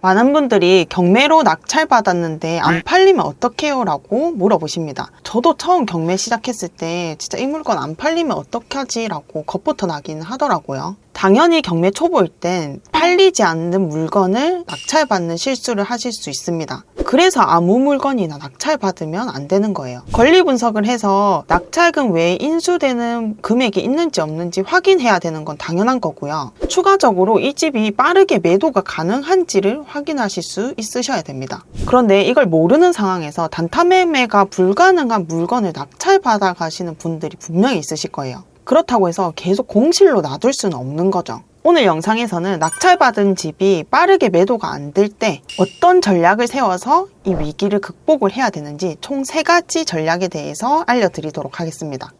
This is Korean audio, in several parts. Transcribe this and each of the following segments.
많은 분들이 경매로 낙찰받았는데 안 팔리면 어떡해요? 라고 물어보십니다. 저도 처음 경매 시작했을 때 진짜 이 물건 안 팔리면 어떡하지? 라고 겁부터 나긴 하더라고요. 당연히 경매 초보일 땐 팔리지 않는 물건을 낙찰받는 실수를 하실 수 있습니다. 그래서 아무 물건이나 낙찰받으면 안 되는 거예요. 권리 분석을 해서 낙찰금 외에 인수되는 금액이 있는지 없는지 확인해야 되는 건 당연한 거고요. 추가적으로 이 집이 빠르게 매도가 가능한지를 확인하실 수 있으셔야 됩니다. 그런데 이걸 모르는 상황에서 단타 매매가 불가능한 물건을 낙찰받아 가시는 분들이 분명히 있으실 거예요. 그렇다고 해서 계속 공실로 놔둘 수는 없는 거죠. 오늘 영상에서는 낙찰받은 집이 빠르게 매도가 안 될 때 어떤 전략을 세워서 이 위기를 극복을 해야 되는지 총 세 가지 전략에 대해서 알려드리도록 하겠습니다.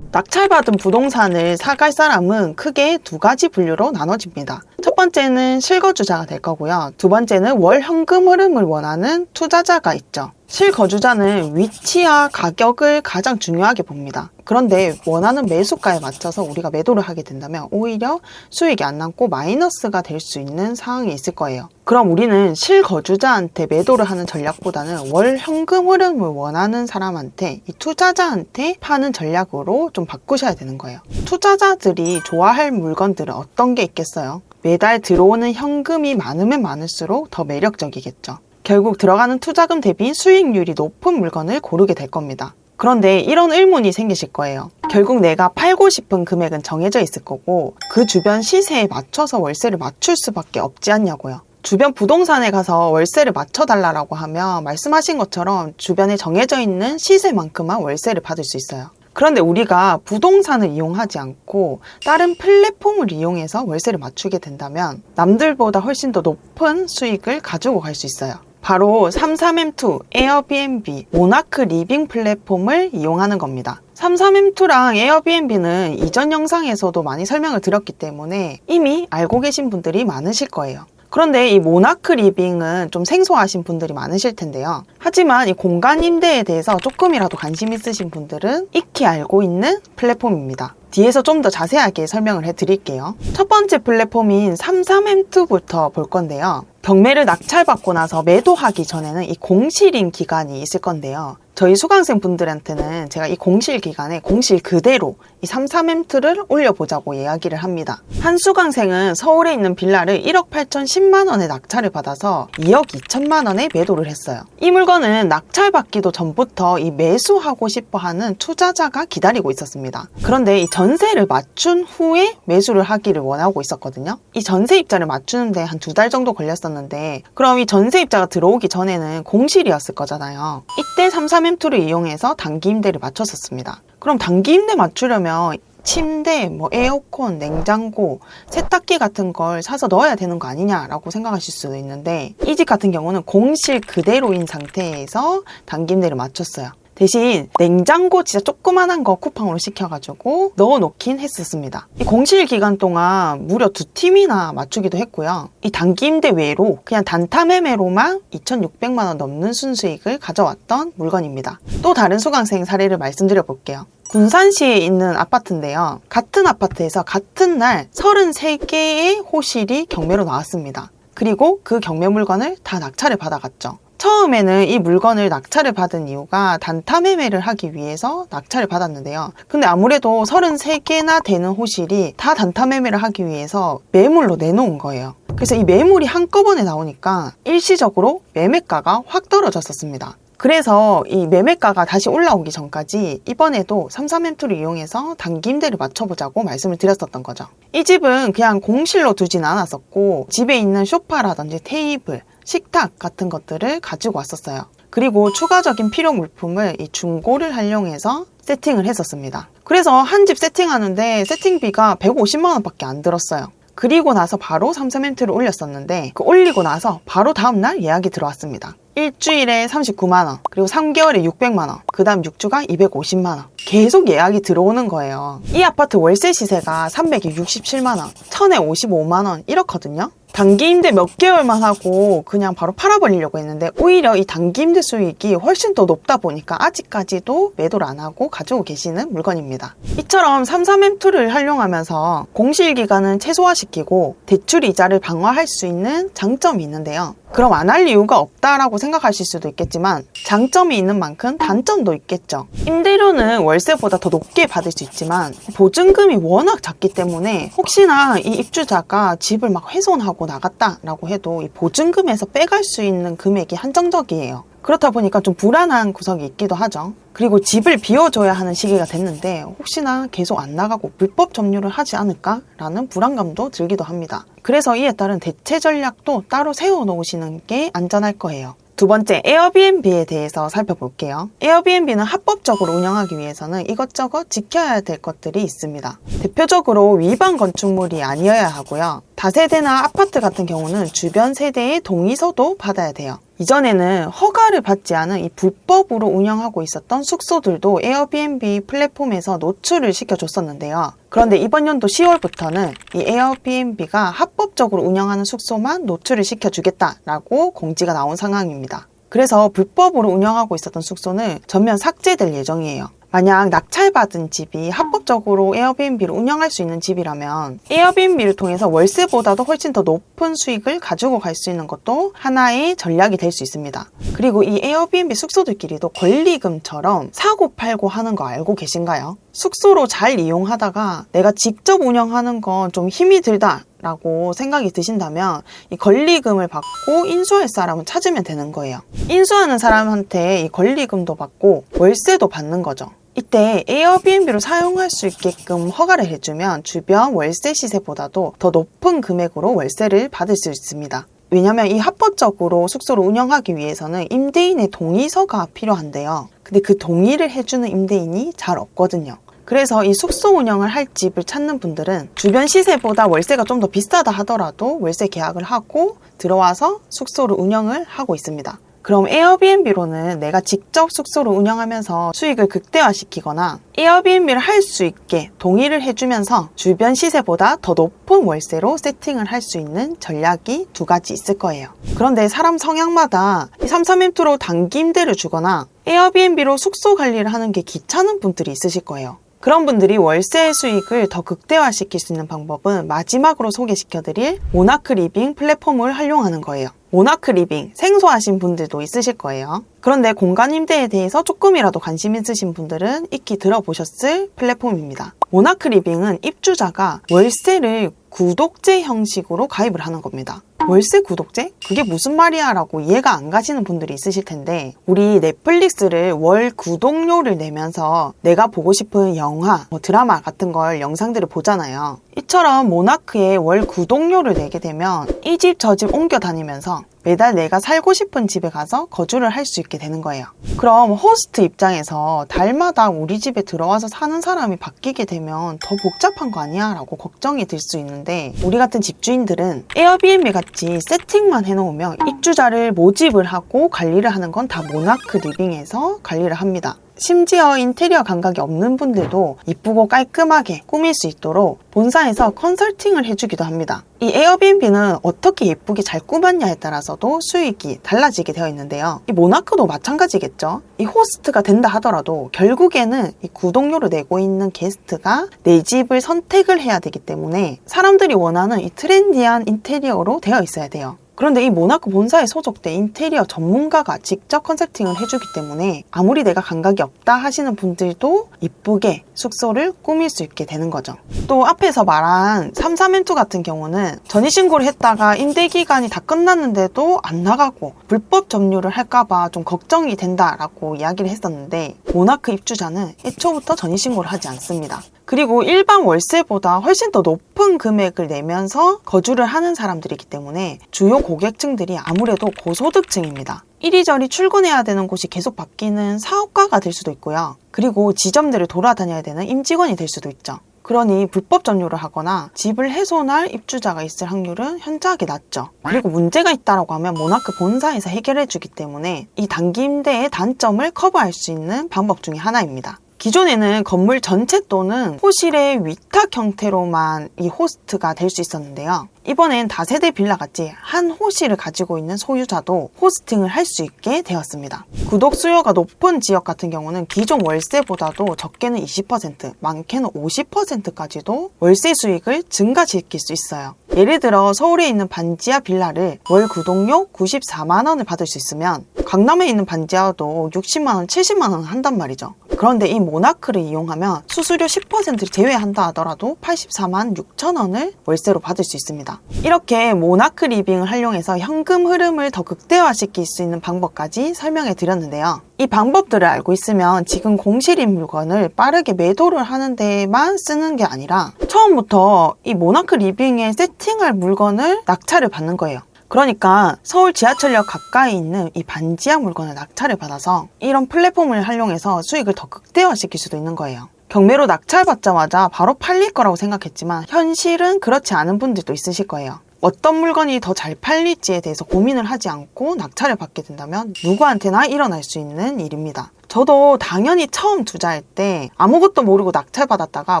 낙찰받은 부동산을 사갈 사람은 크게 두 가지 분류로 나눠집니다. 첫 번째는 실거주자가 될 거고요. 두 번째는 월 현금 흐름을 원하는 투자자가 있죠. 실거주자는 위치와 가격을 가장 중요하게 봅니다. 그런데 원하는 매수가에 맞춰서 우리가 매도를 하게 된다면 오히려 수익이 안 남고 마이너스가 될 수 있는 상황이 있을 거예요. 그럼 우리는 실거주자한테 매도를 하는 전략보다는 월 현금 흐름을 원하는 사람한테 이 투자자한테 파는 전략으로 좀 바꾸셔야 되는 거예요. 투자자들이 좋아할 물건들은 어떤 게 있겠어요? 매달 들어오는 현금이 많으면 많을수록 더 매력적이겠죠. 결국 들어가는 투자금 대비 수익률이 높은 물건을 고르게 될 겁니다. 그런데 이런 의문이 생기실 거예요. 결국 내가 팔고 싶은 금액은 정해져 있을 거고 그 주변 시세에 맞춰서 월세를 맞출 수밖에 없지 않냐고요. 주변 부동산에 가서 월세를 맞춰달라고 하면 말씀하신 것처럼 주변에 정해져 있는 시세만큼만 월세를 받을 수 있어요. 그런데 우리가 부동산을 이용하지 않고 다른 플랫폼을 이용해서 월세를 맞추게 된다면 남들보다 훨씬 더 높은 수익을 가지고 갈 수 있어요. 바로 33M2, 에어비앤비, 모나크 리빙 플랫폼을 이용하는 겁니다. 33M2랑 에어비앤비는 이전 영상에서도 많이 설명을 드렸기 때문에 이미 알고 계신 분들이 많으실 거예요. 그런데 이 모나크 리빙은 좀 생소하신 분들이 많으실 텐데요. 하지만 이 공간 임대에 대해서 조금이라도 관심 있으신 분들은 익히 알고 있는 플랫폼입니다. 뒤에서 좀 더 자세하게 설명을 해드릴게요. 첫 번째 플랫폼인 33M2부터 볼 건데요. 경매를 낙찰받고 나서 매도하기 전에는 이 공실인 기간이 있을 건데요. 저희 수강생 분들한테는 제가 이 공실 기간에 공실 그대로 이 33M2를 올려보자고 이야기를 합니다. 한 수강생은 서울에 있는 빌라를 1억 8천 10만 원에 낙찰을 받아서 2억 2천만 원에 매도를 했어요. 이 물건은 낙찰받기도 전부터 이 매수하고 싶어 하는 투자자가 기다리고 있었습니다. 그런데 이 전세를 맞춘 후에 매수를 하기를 원하고 있었거든요. 이 전세 입자를 맞추는데 한 두 달 정도 걸렸었는데 그럼 이 전세 입자가 들어오기 전에는 공실이었을 거잖아요. 이때 33M2를 이용해서 단기 임대를 맞췄었습니다. 그럼 단기 임대 맞추려면 침대, 뭐 에어컨, 냉장고, 세탁기 같은 걸 사서 넣어야 되는 거 아니냐라고 생각하실 수도 있는데 이 집 같은 경우는 공실 그대로인 상태에서 단기 임대를 맞췄어요. 대신 냉장고 진짜 조그만한 거 쿠팡으로 시켜가지고 넣어놓긴 했었습니다. 이 공실 기간 동안 무려 두 팀이나 맞추기도 했고요. 이 단기 임대 외로 그냥 단타 매매로만 2,600만 원 넘는 순수익을 가져왔던 물건입니다. 또 다른 수강생 사례를 말씀드려 볼게요. 군산시에 있는 아파트인데요. 같은 아파트에서 같은 날 33개의 호실이 경매로 나왔습니다. 그리고 그 경매 물건을 다 낙찰을 받아갔죠. 처음에는 이 물건을 낙찰을 받은 이유가 단타 매매를 하기 위해서 낙찰을 받았는데요. 근데 아무래도 33개나 되는 호실이 다 단타 매매를 하기 위해서 매물로 내놓은 거예요. 그래서 이 매물이 한꺼번에 나오니까 일시적으로 매매가가 확 떨어졌었습니다. 그래서 이 매매가가 다시 올라오기 전까지 이번에도 33M2를 이용해서 단기 임대를 맞춰보자고 말씀을 드렸었던 거죠. 이 집은 그냥 공실로 두진 않았었고 집에 있는 소파라든지 테이블, 식탁 같은 것들을 가지고 왔었어요. 그리고 추가적인 필요 물품을 이 중고를 활용해서 세팅을 했었습니다. 그래서 한 집 세팅하는데 세팅비가 150만 원밖에 안 들었어요. 그리고 나서 바로 33멘트를 올렸었는데 그 올리고 나서 바로 다음날 예약이 들어왔습니다. 일주일에 39만 원, 그리고 3개월에 600만 원, 그 다음 6주가 250만 원. 계속 예약이 들어오는 거예요. 이 아파트 월세 시세가 367만 원, 1000에 55만 원 이렇거든요. 단기 임대 몇 개월만 하고 그냥 바로 팔아버리려고 했는데 오히려 이 단기 임대 수익이 훨씬 더 높다 보니까 아직까지도 매도를 안 하고 가지고 계시는 물건입니다. 이처럼 33M2를 활용하면서 공실 기간은 최소화시키고 대출 이자를 방어할 수 있는 장점이 있는데요. 그럼 안 할 이유가 없다라고 생각하실 수도 있겠지만 장점이 있는 만큼 단점도 있겠죠. 임대료는 월세보다 더 높게 받을 수 있지만 보증금이 워낙 작기 때문에 혹시나 이 입주자가 집을 막 훼손하고 나갔다라고 해도 이 보증금에서 빼갈 수 있는 금액이 한정적이에요. 그렇다 보니까 좀 불안한 구석이 있기도 하죠. 그리고 집을 비워줘야 하는 시기가 됐는데 혹시나 계속 안 나가고 불법 점유를 하지 않을까라는 불안감도 들기도 합니다. 그래서 이에 따른 대체 전략도 따로 세워 놓으시는 게 안전할 거예요. 두 번째, 에어비앤비에 대해서 살펴볼게요. 에어비앤비는 합법적으로 운영하기 위해서는 이것저것 지켜야 될 것들이 있습니다. 대표적으로 위반 건축물이 아니어야 하고요. 다세대나 아파트 같은 경우는 주변 세대의 동의서도 받아야 돼요. 이전에는 허가를 받지 않은 이 불법으로 운영하고 있었던 숙소들도 에어비앤비 플랫폼에서 노출을 시켜줬었는데요. 그런데 이번 연도 10월부터는 이 에어비앤비가 합법적으로 운영하는 숙소만 노출을 시켜주겠다라고 공지가 나온 상황입니다. 그래서 불법으로 운영하고 있었던 숙소는 전면 삭제될 예정이에요. 만약 낙찰받은 집이 합법적으로 에어비앤비를 운영할 수 있는 집이라면 에어비앤비를 통해서 월세보다도 훨씬 더 높은 수익을 가지고 갈 수 있는 것도 하나의 전략이 될 수 있습니다. 그리고 이 에어비앤비 숙소들끼리도 권리금처럼 사고 팔고 하는 거 알고 계신가요? 숙소로 잘 이용하다가 내가 직접 운영하는 건 좀 힘이 들다. 라고 생각이 드신다면 이 권리금을 받고 인수할 사람은 찾으면 되는 거예요. 인수하는 사람한테 이 권리금도 받고 월세도 받는 거죠. 이때 에어비앤비로 사용할 수 있게끔 허가를 해주면 주변 월세 시세보다도 더 높은 금액으로 월세를 받을 수 있습니다. 왜냐하면 이 합법적으로 숙소를 운영하기 위해서는 임대인의 동의서가 필요한데요. 근데 그 동의를 해주는 임대인이 잘 없거든요. 그래서 이 숙소 운영을 할 집을 찾는 분들은 주변 시세보다 월세가 좀 더 비싸다 하더라도 월세 계약을 하고 들어와서 숙소를 운영을 하고 있습니다. 그럼 에어비앤비로는 내가 직접 숙소를 운영하면서 수익을 극대화시키거나 에어비앤비를 할 수 있게 동의를 해주면서 주변 시세보다 더 높은 월세로 세팅을 할 수 있는 전략이 두 가지 있을 거예요. 그런데 사람 성향마다 33M2로 단기 임대를 주거나 에어비앤비로 숙소 관리를 하는 게 귀찮은 분들이 있으실 거예요. 그런 분들이 월세 수익을 더 극대화시킬 수 있는 방법은 마지막으로 소개시켜드릴 모나크 리빙 플랫폼을 활용하는 거예요. 모나크 리빙 생소하신 분들도 있으실 거예요. 그런데 공간 임대에 대해서 조금이라도 관심 있으신 분들은 익히 들어보셨을 플랫폼입니다. 모나크 리빙은 입주자가 월세를 구독제 형식으로 가입을 하는 겁니다. 월세 구독제? 그게 무슨 말이야? 라고 이해가 안 가시는 분들이 있으실 텐데, 우리 넷플릭스를 월 구독료를 내면서 내가 보고 싶은 영화, 뭐 드라마 같은 걸 영상들을 보잖아요. 이처럼 모나크에 월 구독료를 내게 되면 이 집 저집 옮겨 다니면서 매달 내가 살고 싶은 집에 가서 거주를 할 수 있게 되는 거예요. 그럼 호스트 입장에서 달마다 우리 집에 들어와서 사는 사람이 바뀌게 되면 더 복잡한 거 아니야? 라고 걱정이 들 수 있는데 우리 같은 집주인들은 에어비앤비 같이 세팅만 해놓으면 입주자를 모집을 하고 관리를 하는 건 다 모나크 리빙에서 관리를 합니다. 심지어 인테리어 감각이 없는 분들도 이쁘고 깔끔하게 꾸밀 수 있도록 본사에서 컨설팅을 해주기도 합니다. 이 에어비앤비는 어떻게 예쁘게 잘 꾸몄냐에 따라서도 수익이 달라지게 되어 있는데요. 이 모나크도 마찬가지겠죠. 이 호스트가 된다 하더라도 결국에는 이 구독료를 내고 있는 게스트가 내 집을 선택을 해야 되기 때문에 사람들이 원하는 이 트렌디한 인테리어로 되어 있어야 돼요. 그런데 이 모나코 본사에 소속된 인테리어 전문가가 직접 컨설팅을 해주기 때문에 아무리 내가 감각이 없다 하시는 분들도 이쁘게 숙소를 꾸밀 수 있게 되는 거죠. 또 앞에서 말한 33M2 같은 경우는 전입신고를 했다가 임대기간이 다 끝났는데도 안 나가고 불법 점유를 할까봐 좀 걱정이 된다라고 이야기를 했었는데 모나크 입주자는 애초부터 전입신고를 하지 않습니다. 그리고 일반 월세보다 훨씬 더 높은 금액을 내면서 거주를 하는 사람들이기 때문에 주요 고객층들이 아무래도 고소득층입니다. 이리저리 출근해야 되는 곳이 계속 바뀌는 사업가가 될 수도 있고요. 그리고 지점들을 돌아다녀야 되는 임직원이 될 수도 있죠. 그러니 불법 점유를 하거나 집을 훼손할 입주자가 있을 확률은 현저하게 낮죠. 그리고 문제가 있다라고 하면 모나크 본사에서 해결해 주기 때문에 이 단기 임대의 단점을 커버할 수 있는 방법 중에 하나입니다. 기존에는 건물 전체 또는 호실의 위탁 형태로만 이 호스트가 될 수 있었는데요. 이번엔 다세대 빌라 같이 한 호실을 가지고 있는 소유자도 호스팅을 할 수 있게 되었습니다. 구독 수요가 높은 지역 같은 경우는 기존 월세보다도 적게는 20%, 많게는 50%까지도 월세 수익을 증가시킬 수 있어요. 예를 들어 서울에 있는 반지하 빌라를 월 구독료 94만 원을 받을 수 있으면 강남에 있는 반지하도 60만 원, 70만 원 한단 말이죠. 그런데 이 모나크를 이용하면 수수료 10%를 제외한다 하더라도 84만 6천 원을 월세로 받을 수 있습니다. 이렇게 모나크 리빙을 활용해서 현금 흐름을 더 극대화시킬 수 있는 방법까지 설명해 드렸는데요. 이 방법들을 알고 있으면 지금 공실인 물건을 빠르게 매도를 하는 데만 쓰는 게 아니라 처음부터 이 모나크 리빙에 세팅할 물건을 낙찰을 받는 거예요. 그러니까 서울 지하철역 가까이 있는 이 반지하 물건을 낙찰을 받아서 이런 플랫폼을 활용해서 수익을 더 극대화시킬 수도 있는 거예요. 경매로 낙찰받자마자 바로 팔릴 거라고 생각했지만 현실은 그렇지 않은 분들도 있으실 거예요. 어떤 물건이 더 잘 팔릴지에 대해서 고민을 하지 않고 낙찰을 받게 된다면 누구한테나 일어날 수 있는 일입니다. 저도 당연히 처음 투자할 때 아무것도 모르고 낙찰받았다가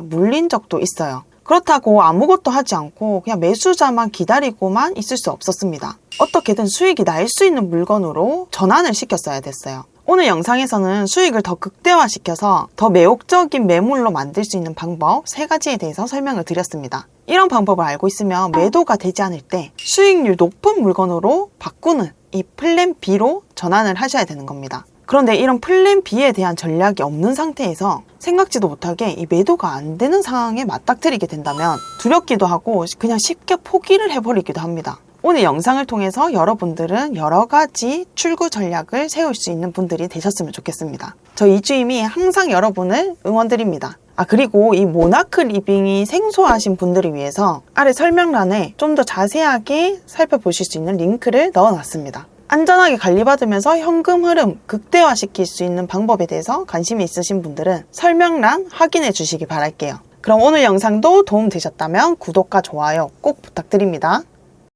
물린 적도 있어요. 그렇다고 아무것도 하지 않고 그냥 매수자만 기다리고만 있을 수 없었습니다. 어떻게든 수익이 날 수 있는 물건으로 전환을 시켰어야 됐어요. 오늘 영상에서는 수익을 더 극대화시켜서 더 매혹적인 매물로 만들 수 있는 방법 세 가지에 대해서 설명을 드렸습니다. 이런 방법을 알고 있으면 매도가 되지 않을 때 수익률 높은 물건으로 바꾸는 이 플랜 B로 전환을 하셔야 되는 겁니다. 그런데 이런 플랜 B에 대한 전략이 없는 상태에서 생각지도 못하게 이 매도가 안 되는 상황에 맞닥뜨리게 된다면 두렵기도 하고 그냥 쉽게 포기를 해버리기도 합니다. 오늘 영상을 통해서 여러분들은 여러 가지 출구 전략을 세울 수 있는 분들이 되셨으면 좋겠습니다. 저 이주임이 항상 여러분을 응원드립니다. 아, 그리고 이 모나크 리빙이 생소하신 분들을 위해서 아래 설명란에 좀 더 자세하게 살펴보실 수 있는 링크를 넣어 놨습니다. 안전하게 관리받으면서 현금 흐름 극대화시킬 수 있는 방법에 대해서 관심이 있으신 분들은 설명란 확인해 주시기 바랄게요. 그럼 오늘 영상도 도움 되셨다면 구독과 좋아요 꼭 부탁드립니다.